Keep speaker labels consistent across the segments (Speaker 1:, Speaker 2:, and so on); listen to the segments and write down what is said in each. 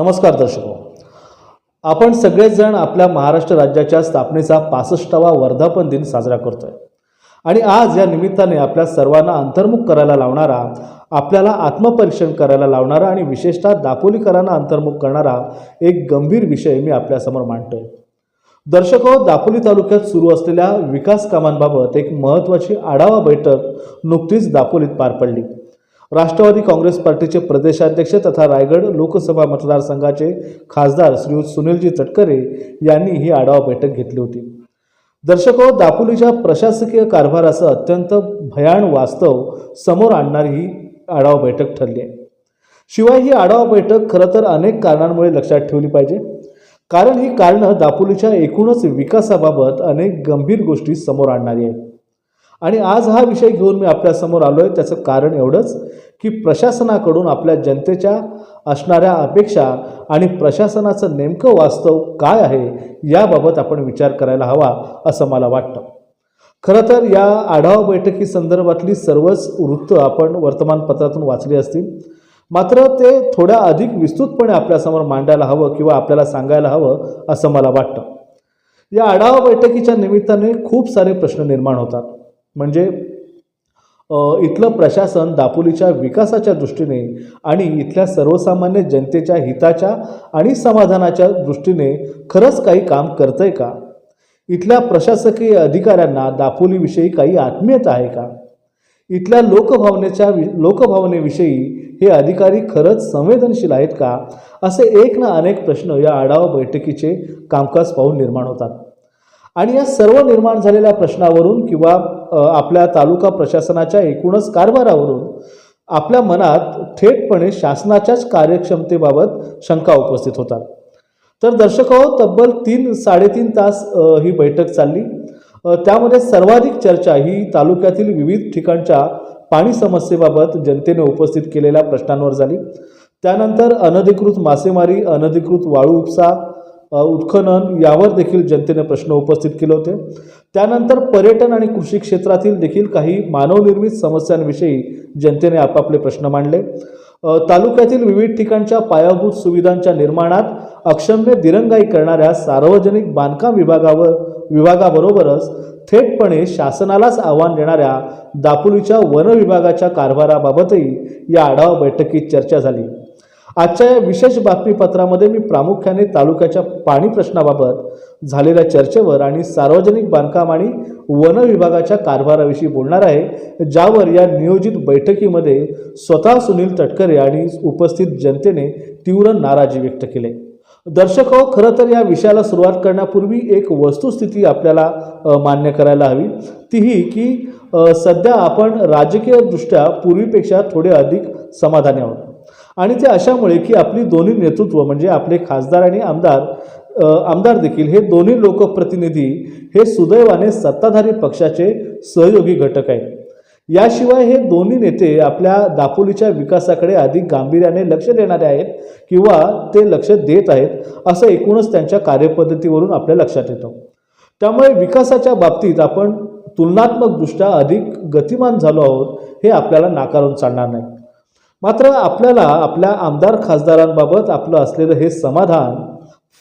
Speaker 1: नमस्कार दर्शको. आपण सगळेजण आपल्या महाराष्ट्र राज्याच्या स्थापनेचा पासष्टावा वर्धापन दिन साजरा करतोय. आणि आज या निमित्ताने आपल्या सर्वांना अंतर्मुख करायला लावणारा आपल्याला आत्मपरीक्षण करायला लावणारा आणि विशेषतः दापोलीकरांना अंतर्मुख करणारा एक गंभीर विषय मी आपल्यासमोर मांडतोय. दर्शको दापोली तालुक्यात सुरू असलेल्या विकास कामांबाबत एक महत्त्वाची आढावा बैठक नुकतीच दापोलीत पार पडली. राष्ट्रवादी काँग्रेस पार्टीचे प्रदेशाध्यक्ष तथा रायगड लोकसभा मतदारसंघाचे खासदार श्रीयुत सुनीलजी तटकरे यांनी ही आढावा बैठक घेतली होती. दर्शको दापोलीच्या प्रशासकीय कारभाराचं अत्यंत भयान वास्तव समोर आणणारी ही आढावा बैठक ठरली आहे. शिवाय ही आढावा बैठक खरं तर अनेक कारणांमुळे लक्षात ठेवली पाहिजे. कारण ही कारणं दापोलीच्या एकूणच विकासाबाबत अनेक गंभीर गोष्टी समोर आणणारी आहेत. आणि आज हा विषय घेऊन मी आपल्यासमोर आलो आहे त्याचं कारण एवढंच की प्रशासनाकडून आपल्या जनतेच्या असणाऱ्या अपेक्षा आणि प्रशासनाचं नेमकं वास्तव काय आहे याबाबत आपण विचार करायला हवा असं मला वाटतं. खरं तर या आढावा बैठकी संदर्भातली सर्वच वृत्त आपण वर्तमानपत्रातून वाचली असतील. मात्र ते थोड्या अधिक विस्तृतपणे आपल्यासमोर मांडायला हवं किंवा आपल्याला सांगायला हवं असं मला वाटतं. या आढावा बैठकीच्या निमित्ताने खूप सारे प्रश्न निर्माण होतात. म्हणजे इथलं प्रशासन दापोलीच्या विकासाच्या दृष्टीने आणि इथल्या सर्वसामान्य जनतेच्या हिताच्या आणि समाधानाच्या दृष्टीने खरंच काही काम करतंय का? इथल्या प्रशासकीय अधिकाऱ्यांना दापोलीविषयी काही आत्मीयता आहे का? इथल्या लोकभावनेच्या वि लोकभावनेविषयी हे अधिकारी खरंच संवेदनशील आहेत का? असे एक ना अनेक प्रश्न या आढावा बैठकीचे कामकाज पाहून निर्माण होतात. आणि या सर्व निर्माण झालेल्या प्रश्नावरून किंवा आपल्या तालुका प्रशासनाच्या एकूणच कारभारावरून आपल्या मनात थेटपणे शासनाच्याच कार्यक्षमतेबाबत शंका उपस्थित होतात. तर दर्शक हो तब्बल तीन साडेतीन तास ही बैठक चालली. त्यामध्ये सर्वाधिक चर्चा ही तालुक्यातील विविध ठिकाणच्या पाणी समस्येबाबत जनतेने उपस्थित केलेल्या प्रश्नांवर झाली. त्यानंतर अनधिकृत मासेमारी अनधिकृत वाळू उपसा उत्खनन यावर देखील जनतेने प्रश्न उपस्थित केले होते. त्यानंतर पर्यटन आणि कृषी क्षेत्रातील देखील काही मानवनिर्मित समस्यांविषयी जनतेने आपापले प्रश्न मांडले. तालुक्यातील विविध ठिकाणच्या पायाभूत सुविधांच्या निर्माणात अक्षम्य दिरंगाई करणाऱ्या सार्वजनिक बांधकाम विभागावर विभागाबरोबरच थेटपणे शासनालाच आव्हान देणाऱ्या दापोलीच्या वन विभागाच्या कारभाराबाबतही या आढावा बैठकीत चर्चा झाली. आजच्या या विशेष बातमीपत्रामध्ये मी प्रामुख्याने तालुक्याच्या पाणी प्रश्नाबाबत झालेल्या चर्चेवर आणि सार्वजनिक बांधकाम आणि वन विभागाच्या कारभाराविषयी बोलणार आहे ज्यावर या नियोजित बैठकीमध्ये स्वतः सुनील तटकरे आणि उपस्थित जनतेने तीव्र नाराजी व्यक्त केली. दर्शक हो खरं तर या विषयाला सुरुवात करण्यापूर्वी एक वस्तुस्थिती आपल्याला मान्य करायला हवी. तीही की सध्या आपण राजकीयदृष्ट्या पूर्वीपेक्षा थोडे अधिक समाधानी आहोत. आणि ते अशामुळे की आपली दोन्ही नेतृत्व म्हणजे आपले खासदार आणि आमदार आमदार देखील हे दोन्ही लोकप्रतिनिधी हे सुदैवाने सत्ताधारी पक्षाचे सहयोगी घटक आहेत. याशिवाय हे दोन्ही नेते आपल्या दापोलीच्या विकासाकडे अधिक गांभीर्याने लक्ष देणारे आहेत किंवा ते लक्ष देत आहेत असं एकूणच त्यांच्या कार्यपद्धतीवरून आपल्या लक्षात येतं. त्यामुळे विकासाच्या बाबतीत आपण तुलनात्मकदृष्ट्या अधिक गतिमान झालो आहोत हे आपल्याला नाकारून चालणार नाही. मात्र आपल्याला आपल्या आमदार खासदारांबाबत आपलं असलेलं हे समाधान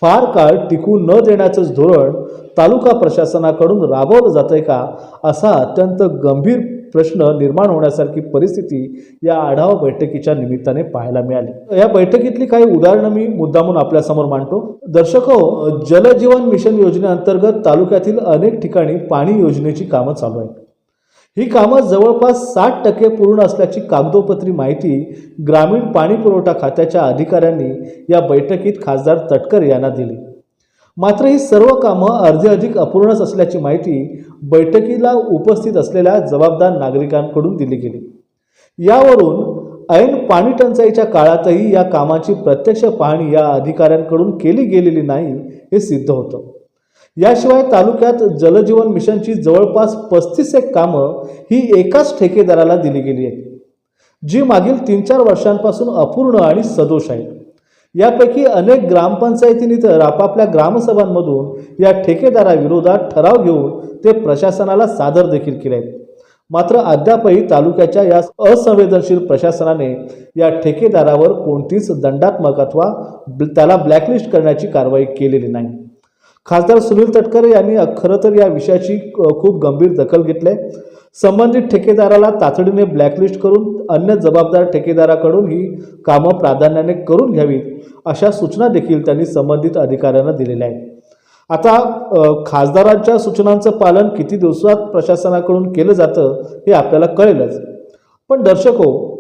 Speaker 1: फार काळ टिकू न देण्याचंच धोरण तालुका प्रशासनाकडून राबवलं जातंय का? असा अत्यंत गंभीर प्रश्न निर्माण होण्यासारखी परिस्थिती या आढावा बैठकीच्या निमित्ताने पाहायला मिळाली. या बैठकीतली काही उदाहरणं मी मुद्दामून आपल्यासमोर मांडतो. दर्शक हो, जलजीवन मिशन योजनेअंतर्गत तालुक्यातील अनेक ठिकाणी पाणी योजनेची कामं चालू आहेत. ही कामं जवळपास साठ टक्के पूर्ण असल्याची कागदोपत्री माहिती ग्रामीण पाणी पुरवठा खात्याच्या अधिकाऱ्यांनी या बैठकीत खासदार तटकर यांना दिली. मात्र ही सर्व कामं अर्धे अधिक अपूर्णच असल्याची माहिती बैठकीला उपस्थित असलेल्या जबाबदार नागरिकांकडून दिली गेली. यावरून ऐन पाणी टंचाईच्या काळातही या कामाची प्रत्यक्ष पाहणी या अधिकाऱ्यांकडून केली गेलेली नाही हे सिद्ध होतं. याशिवाय तालुक्यात जलजीवन मिशनची जवळपास पस्तीस एक कामं ही एकाच ठेकेदाराला दिली गेली आहेत. जी मागील तीन चार वर्षांपासून अपूर्ण आणि सदोष आहेत. यापैकी अनेक ग्रामपंचायतींनी तर आपापल्या ग्रामसभांमधून या ठेकेदाराविरोधात ठराव घेऊन ते प्रशासनाला सादर देखील केले आहेत. मात्र अद्यापही तालुक्याच्या या असंवेदनशील प्रशासनाने या ठेकेदारावर कोणतीच दंडात्मक अथवा ब्ल- त्याला ब्लॅकलिस्ट करण्याची कारवाई केलेली नाही. खासदार सुनील तटकरे यांनी खरं तर या विषयाची खूप गंभीर दखल घेतली आहे. संबंधित ठेकेदाराला तातडीने ब्लॅकलिस्ट करून अन्य जबाबदार ठेकेदाराकडून ही कामं प्राधान्याने करून घ्यावीत अशा सूचना देखील त्यांनी संबंधित अधिकाऱ्यांना दिलेल्या आहेत आता खासदारांच्या सूचनांचं पालन किती दिवसात प्रशासनाकडून केलं जातं हे आपल्याला कळेलच पण दर्शको हो,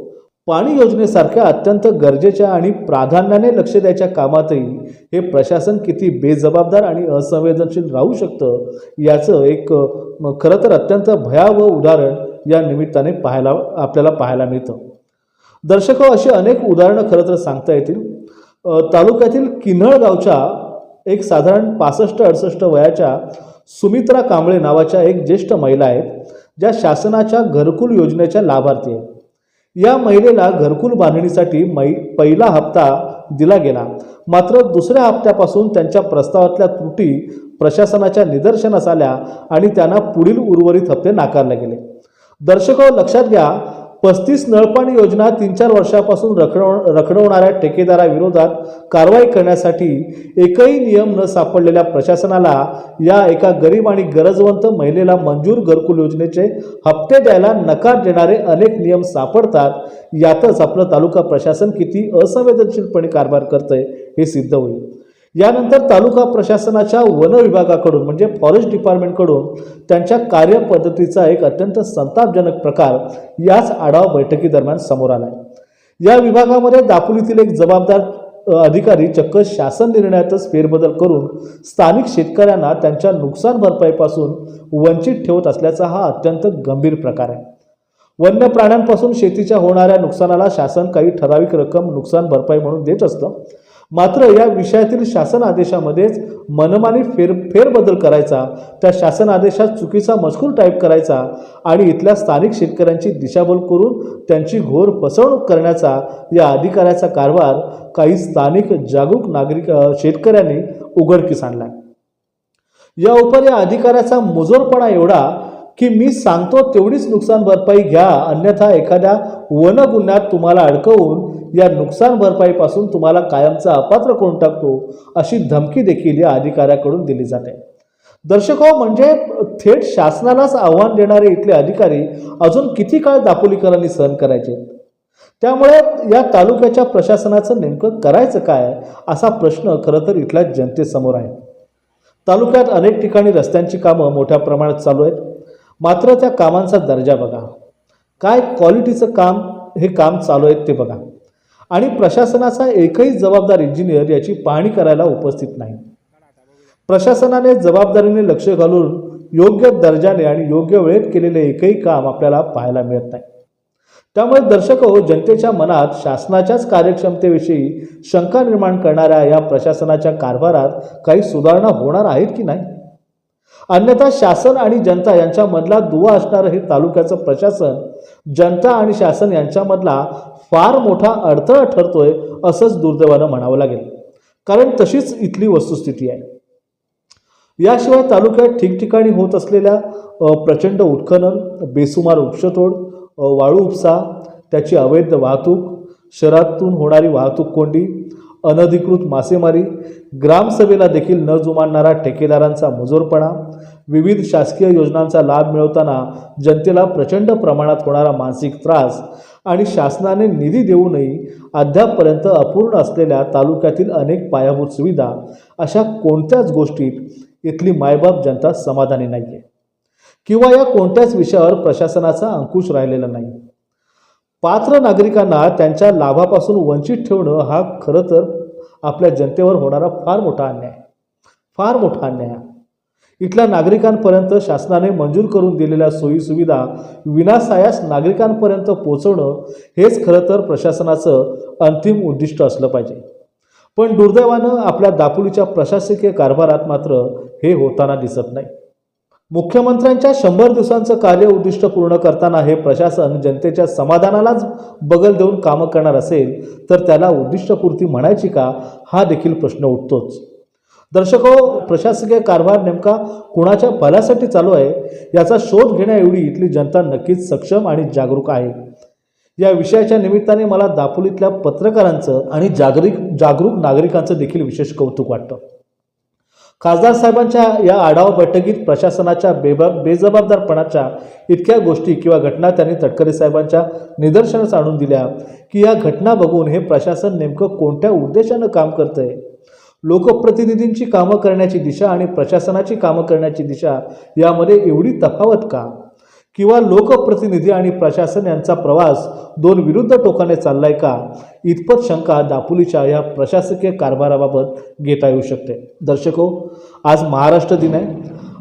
Speaker 1: पाणी योजनेसारख्या अत्यंत गरजेच्या आणि प्राधान्याने लक्ष द्यायच्या कामातही हे प्रशासन किती बेजबाबदार आणि असंवेदनशील राहू शकतं याचं एक खरं तर अत्यंत भयावह उदाहरण या निमित्ताने पाहायला आपल्याला पाहायला मिळतं. दर्शक अशी अनेक उदाहरणं खरं तर सांगता येतील. तालुक्यातील किन्हळ गावच्या एक साधारण पासष्ट अडसष्ट वयाच्या सुमित्रा कांबळे नावाच्या एक ज्येष्ठ महिला आहेत ज्या शासनाच्या घरकुल योजनेच्या लाभार्थी आहेत. या महिलेला घरकुल बांधणीसाठी मै पहिला हप्ता दिला गेला. मात्र दुसऱ्या हप्त्यापासून त्यांच्या प्रस्तावातल्या त्रुटी प्रशासनाच्या निदर्शनास आल्या आणि त्यांना पुढील उर्वरित हप्ते नाकारले गेले. दर्शको लक्षात घ्या पस्तीस नळपाणी योजना तीन चार वर्षापासून रखडव रखडवणाऱ्या ठेकेदाराविरोधात कारवाई करण्यासाठी एकही नियम न सापडलेल्या प्रशासनाला या एका गरीब आणि गरजवंत महिलेला मंजूर घरकुल योजनेचे हप्ते द्यायला नकार देणारे अनेक नियम सापडतात. यातच आपलं तालुका प्रशासन किती असंवेदनशीलपणे कारभार करतंय हे सिद्ध होईल. यानंतर तालुका प्रशासनाच्या वन विभागाकडून म्हणजे फॉरेस्ट डिपार्टमेंटकडून त्यांच्या कार्यपद्धतीचा एक अत्यंत संतापजनक प्रकार याच आढावा बैठकीदरम्यान समोर आला या विभागामध्ये दापोलीतील एक जबाबदार अधिकारी चक्क शासन निर्णयातच फेरबदल करून स्थानिक शेतकऱ्यांना त्यांच्या नुकसान भरपाईपासून वंचित ठेवत असल्याचा हा अत्यंत गंभीर प्रकार आहे. वन्य प्राण्यांपासून शेतीच्या होणाऱ्या नुकसानाला शासन काही ठराविक रक्कम नुकसान भरपाई म्हणून देत असतं. मात्र या विषयातील शासन आदेशामध्येच मनमानी फेर फेरबदल करायचा त्या शासन आदेशात चुकीचा मजकूर टाईप करायचा आणि इथल्या स्थानिक शेतकऱ्यांची दिशाभूल करून त्यांची घोर फसवणूक करण्याचा या अधिकाऱ्याचा कारभार काही स्थानिक जागरूक नागरिक शेतकऱ्यांनी उघडकीस आणला या उपर या अधिकाऱ्याचा मुजोरपणा एवढा की मी सांगतो तेवढीच नुकसान भरपाई घ्या अन्यथा एखाद्या वन गुन्ह्यात तुम्हाला अडकवून या नुकसान भरपाईपासून तुम्हाला कायमचा अपात्र करून टाकतो अशी धमकी देखील या अधिकाऱ्याकडून दिली जाते. दर्शको हो, म्हणजे थेट शासनालाच आव्हान देणारे इथले अधिकारी अजून किती काळ दापोलीकरांनी सहन करायचे? त्यामुळे या तालुक्याच्या प्रशासनाचं नेमकं करायचं काय असा प्रश्न खरं तर इथल्या जनतेसमोर आहे. तालुक्यात अनेक ठिकाणी रस्त्यांची कामं मोठ्या प्रमाणात चालू आहेत. मात्र त्या कामांचा दर्जा बघा. काय क्वालिटीचं काम हे काम चालू आहे ते बघा. आणि प्रशासनाचा एकही जबाबदार इंजिनियर याची पाहणी करायला उपस्थित नाही. प्रशासनाने जबाबदारीने लक्ष घालून योग्य दर्जाने आणि योग्य वेळेत केलेले एकही काम आपल्याला पाहायला मिळत नाही. त्यामुळे दर्शक हो जनतेच्या मनात शासनाच्याच कार्यक्षमतेविषयी शंका निर्माण करणाऱ्या या प्रशासनाच्या कारभारात काही सुधारणा होणार आहेत की नाही? अन्यथा शासन आणि जनता यांच्यामधला दुवा असणारं हे तालुक्याचं प्रशासन जनता आणि शासन यांच्यामधला फार मोठा अडथळा ठरतोय असंच दुर्दैवानं म्हणावं लागेल. कारण तशीच इथली वस्तुस्थिती आहे. याशिवाय तालुक्यात ठिकठिकाणी होत असलेल्या प्रचंड उत्खनन बेसुमार वृक्षतोड वाळू उपसा त्याची अवैध वाहतूक शहरातून होणारी वाहतूक कोंडी अनधिकृत मासेमारी ग्रामसभेला देखील न जुमानणारा ठेकेदारांचा मुजोरपणा विविध शासकीय योजनांचा लाभ मिळवताना जनतेला प्रचंड प्रमाणात होणारा मानसिक त्रास आणि शासनाने निधी देऊनही अद्यापपर्यंत अपूर्ण असलेल्या तालुक्यातील अनेक पायाभूत सुविधा अशा कोणत्याच गोष्टीत इथली मायबाप जनता समाधानी नाही आहे किंवा या कोणत्याच विषयावर प्रशासनाचा अंकुश राहिलेला नाही. पात्र नागरिकांना त्यांच्या लाभापासून वंचित ठेवणं हा खरं तर आपल्या जनतेवर होणारा फार मोठा अन्याय. फार मोठा अन्याय. इथल्या नागरिकांपर्यंत शासनाने मंजूर करून दिलेल्या सोयीसुविधा विनासायास नागरिकांपर्यंत पोचवणं हेच खरं तर प्रशासनाचं अंतिम उद्दिष्ट असलं पाहिजे. पण दुर्दैवानं आपल्या दापोलीच्या प्रशासकीय कारभारात मात्र हे होताना दिसत नाही. मुख्यमंत्र्यांच्या शंभर दिवसांचं कार्य उद्दिष्ट पूर्ण करताना हे प्रशासन जनतेच्या समाधानालाच बगल देऊन कामं करणार असेल तर त्याला उद्दिष्टपूर्ती म्हणायची का हा देखील प्रश्न उठतोच. दर्शको प्रशासकीय कारभार नेमका कुणाच्या भल्यासाठी चालू आहे याचा शोध घेण्याएवढी इथली जनता नक्कीच सक्षम आणि जागरूक आहे. या विषयाच्या निमित्ताने मला दापोलीतल्या पत्रकारांचं आणि जागरिक जागरूक नागरिकांचं देखील विशेष कौतुक वाटतं. खासदार साहेबांच्या या आढावा बैठकीत प्रशासनाच्या बेबा बेजबाबदारपणाच्या इतक्या गोष्टी किंवा घटना त्यांनी तटकरे साहेबांच्या निदर्शनास आणून दिल्या की या घटना बघून हे प्रशासन नेमकं कोणत्या उद्देशानं काम करतंय? लोकप्रतिनिधींची कामं करण्याची दिशा आणि प्रशासनाची कामं करण्याची दिशा यामध्ये एवढी तफावत का? किंवा लोकप्रतिनिधी आणि प्रशासन यांचा प्रवास दोन विरुद्ध टोकाने चाललाय का? इतपत शंका दापोलीच्या या प्रशासकीय कारभाराबाबत घेता येऊ शकते. दर्शको आज महाराष्ट्र दिन आहे.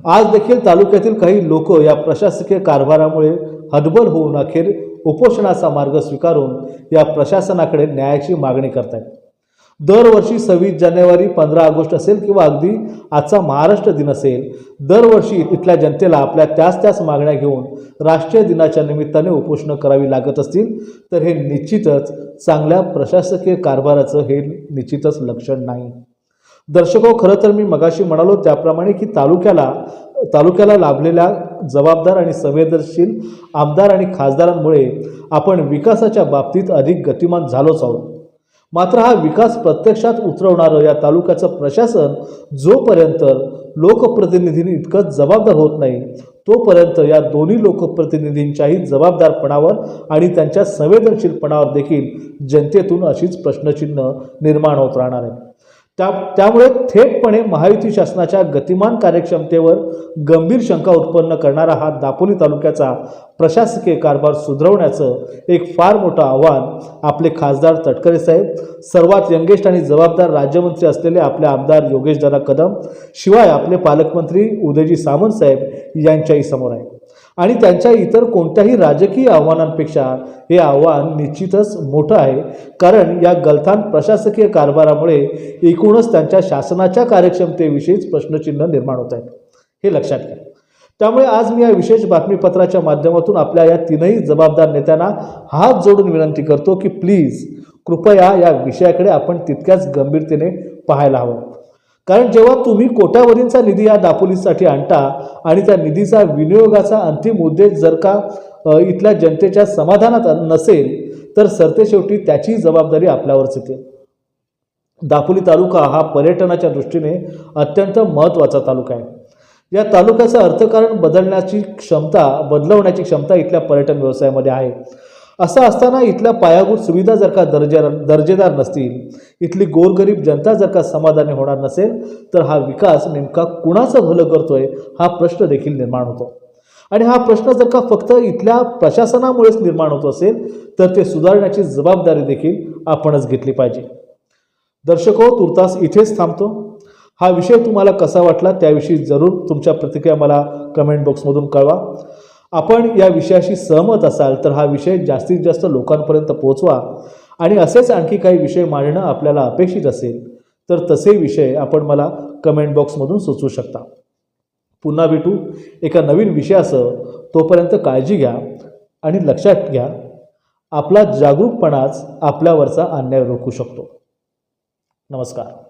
Speaker 1: आज देखील तालुक्यातील काही लोक या प्रशासकीय कारभारामुळे हतबल होऊन अखेर उपोषणाचा मार्ग स्वीकारून या प्रशासनाकडे न्यायाची मागणी करतायत. दरवर्षी सव्वीस जानेवारी पंधरा ऑगस्ट असेल किंवा अगदी आजचा महाराष्ट्र दिन असेल दरवर्षी इथल्या जनतेला आपल्या त्याच त्याच मागण्या घेऊन राष्ट्रीय दिनाच्या निमित्ताने उपोषणं करावी लागत असतील तर हे निश्चितच चांगल्या प्रशासकीय कारभाराचं हे निश्चितच लक्षण नाही. दर्शको खरं तर मी मगाशी म्हणालो त्याप्रमाणे की तालुक्याला तालुक्याला लाभलेल्या जबाबदार आणि संवेदनशील आमदार आणि खासदारांमुळे आपण विकासाच्या बाबतीत अधिक गतिमान झालोच आहोत. मात्र हा विकास प्रत्यक्षात उतरवणारं या तालुक्याचं प्रशासन जोपर्यंत लोकप्रतिनिधींनी इतकं जबाबदार होत नाही तोपर्यंत या दोन्ही लोकप्रतिनिधींच्याही जबाबदारपणावर आणि त्यांच्या संवेदनशीलपणावर देखील जनतेतून अशीच प्रश्नचिन्ह निर्माण होत राहणार आहे त्या त्यामुळे थेटपणे महायुती शासनाच्या गतिमान कार्यक्षमतेवर गंभीर शंका उत्पन्न करणारा हा दापोली तालुक्याचा प्रशासकीय कारभार सुधरवण्याचं एक फार मोठं आव्हान आपले खासदार तटकरे साहेब सर्वात यंगेस्ट आणि जबाबदार राज्यमंत्री असलेले आपले आमदार योगेशदादा कदम शिवाय आपले पालकमंत्री उदयजी सामंत साहेब यांच्याही समोर आहे आणि त्यांच्या इतर कोणत्याही राजकीय आव्हानांपेक्षा हे आव्हान निश्चितच मोठं आहे. कारण या गलथान प्रशासकीय कारभारामुळे एकूणच त्यांच्या शासनाच्या कार्यक्षमतेविषयीच प्रश्नचिन्ह निर्माण होत आहेत. हे लक्षात घ्या. त्यामुळे आज मी या विशेष बातमीपत्राच्या माध्यमातून आपल्या या तीनही जबाबदार नेत्यांना हात जोडून विनंती करतो की प्लीज कृपया या विषयाकडे आपण तितक्याच गंभीरतेने पाहायला हवं. कारण जेव्हा तुम्ही कोट्यावधींचा निधी या दापोलीसाठी आणता आणि त्या निधीचा विनियोगाचा अंतिम उद्देश जर का इथल्या जनतेच्या समाधानात नसेल तर सरतेशेवटी त्याची जबाबदारी आपल्यावरच येते दापोली तालुका हा पर्यटनाच्या दृष्टीने अत्यंत महत्त्वाचा तालुका आहे. या तालुक्याचं अर्थकारण बदलण्याची क्षमता बदलवण्याची क्षमता इथल्या पर्यटन व्यवसायामध्ये आहे. असं असताना इथल्या पायाभूत सुविधा जर का दर्जा दर्जेदार नसतील इथली गोरगरीब जनता जर का समाधानी होणार नसेल तर हा विकास नेमका कुणाचं भलं करतोय हा प्रश्न देखील निर्माण होतो. आणि हा प्रश्न जर का फक्त इथल्या प्रशासनामुळेच निर्माण होत असेल तर ते सुधारण्याची जबाबदारी देखील आपणच घेतली पाहिजे. दर्शको तुर्तास इथेच थांबतो. हा विषय तुम्हाला कसा वाटला त्याविषयी जरूर तुमच्या प्रतिक्रिया मला कमेंट बॉक्समधून कळवा. आपण या विषयाशी सहमत असाल तर हा विषय जास्तीत जास्त लोकांपर्यंत पोहोचवा. आणि असेच आणखी काही विषय मांडणं आपल्याला अपेक्षित असेल तर तसे विषय आपण मला कमेंट बॉक्समधून सुचवू शकता. पुन्हा भेटू एका नवीन विषयासह. तोपर्यंत काळजी घ्या आणि लक्षात घ्या आपला जागरूकपणाच आपल्यावरचा अन्याय रोखू शकतो. नमस्कार.